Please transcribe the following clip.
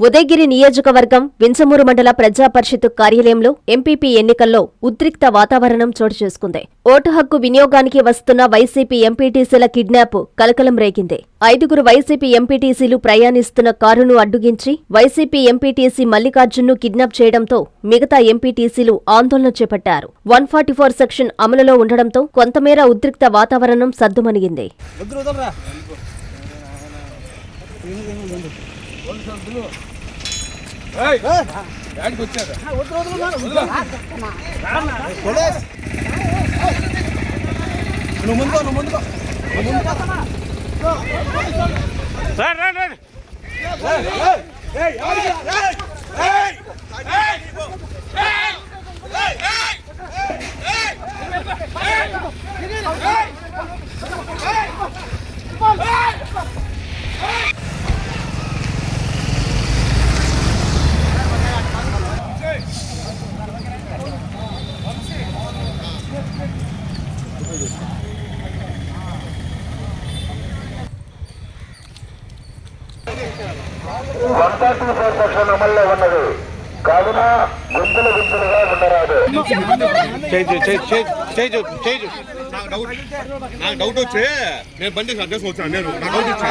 ఉదయగిరి నియోజకవర్గం వింసమూరు మండల ప్రజా పరిషత్ కార్యాలయంలో ఎంపీపీ ఎన్నికల్లో ఉద్రిక్త వాతావరణం చోటు చేసుకుంది. ఓటు హక్కు వినియోగానికి వస్తున్న వైసీపీ ఎంపీటీసీల కిడ్నాప్ కలకలం రేగింది. ఐదుగురు వైసీపీ ఎంపీటీసీలు ప్రయాణిస్తున్న కారును అడ్డుగించి వైసీపీ ఎంపీటీసీ మల్లికార్జున్ను కిడ్నాప్ చేయడంతో మిగతా ఎంపీటీసీలు ఆందోళన చేపట్టారు. వన్ ఫార్టీ ఫోర్ సెక్షన్ అమలులో ఉండడంతో కొంతమేర ఉద్రిక్త వాతావరణం సద్దుమణిగింది. వద్దు వదలరా? నువ్వు ముందుకో నువ్వు ముందుకో ముందుకో సార్ రండి రండి వన్ ఫార్టీ ఫోర్ సెక్షన్ అమల్లో ఉన్నది కావున గుంపులు గుంపులుగా ఉండరాదు నాకు డౌట్ వచ్చి నేను బండి అడ్రస్ వచ్చాను నేను డౌట్ వచ్చా